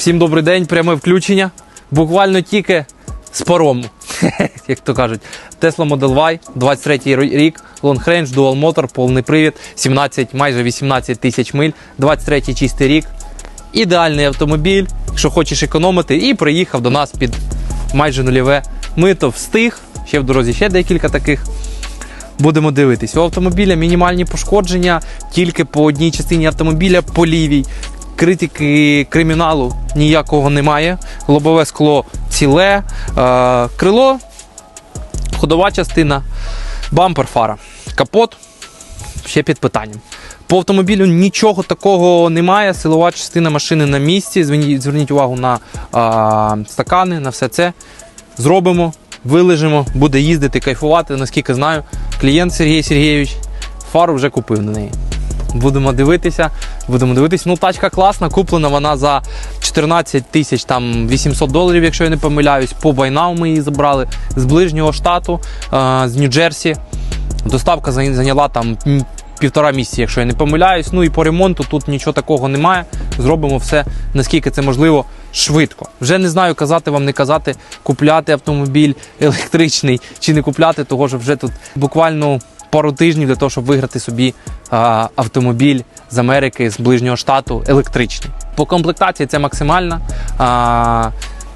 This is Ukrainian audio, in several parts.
Всім добрий день, пряме включення. Буквально тільки з парому, як то кажуть. Tesla Model Y, 23 рік, Long Range, Dual Motor, повний привід, 17, майже 18 тисяч миль, 23 чистий рік. Ідеальний автомобіль, якщо хочеш економити, і приїхав до нас під майже нульове мито, встиг. Ще в дорозі ще декілька таких. Будемо дивитись. У автомобіля мінімальні пошкодження тільки по одній частині автомобіля, по лівій. Критики криміналу ніякого немає. Лобове скло ціле, е, крило, ходова частина, бампер фара, капот ще під питанням. По автомобілю нічого такого немає. Силова частина машини на місці. Зверніть, увагу на а, стакани, на все це. Зробимо, вилежимо, буде їздити, кайфувати. Наскільки знаю, клієнт Сергій Сергійович фару вже купив на неї. Будемо дивитися, будемо дивитися. Ну, тачка класна, куплена вона за 14 тисяч там 800 доларів, якщо я не помиляюсь. По байнау ми її забрали з ближнього штату, з Нью-Джерсі. Доставка зайняла там півтора місяці, якщо я не помиляюсь. Ну і по ремонту тут нічого такого немає. Зробимо все наскільки це можливо швидко. Вже не знаю, казати вам, не казати, купляти автомобіль електричний чи не купляти, того що вже тут буквально пару тижнів для того, щоб виграти собі а, автомобіль з Америки, з ближнього штату електричний. По комплектації це максимальна. А,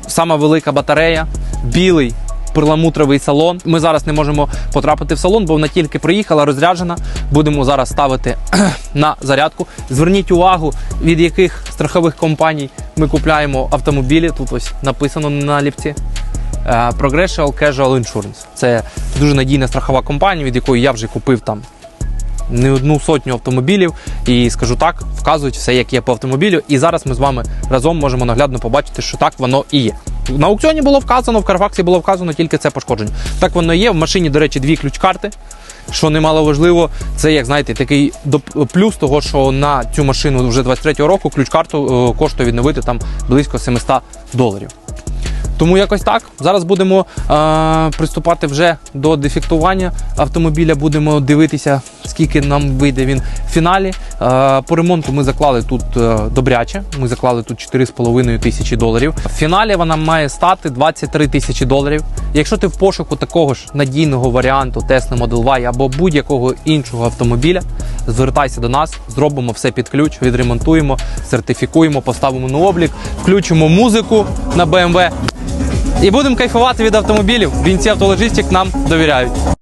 сама велика батарея, білий перламутровий салон. Ми зараз не можемо потрапити в салон, бо вона тільки приїхала, розряджена. Будемо зараз ставити на зарядку. Зверніть увагу, від яких страхових компаній ми купляємо автомобілі. Тут ось написано на лівці. Е, Progressive Casual Insurance. Це дуже надійна страхова компанія, від якої я вже купив там не одну сотню автомобілів. І скажу так, вказують все, як є по автомобілю. І зараз ми з вами разом можемо наглядно побачити, що так воно і є. На аукціоні було вказано, в Карфаксі було вказано тільки це пошкодження. Так воно є. В машині, до речі, дві ключ-карти. Що немало важливо, це як знаєте, такий плюс того, що на цю машину вже 23-го року ключ-карту е, коштує відновити там близько 700 доларів. Тому якось так. Зараз будемо е, приступати вже до дефектування автомобіля. Будемо дивитися, скільки нам вийде він в фіналі. Е, по ремонту ми заклали тут е, добряче. Ми заклали тут 4,5 тисячі доларів. В фіналі вона має стати 23 тисячі доларів. Якщо ти в пошуку такого ж надійного варіанту Tesla Model Y або будь-якого іншого автомобіля, звертайся до нас, зробимо все під ключ, відремонтуємо, сертифікуємо, поставимо на облік, включимо музику на BMW і будемо кайфувати від автомобілів. Вінці автологістик нам довіряють.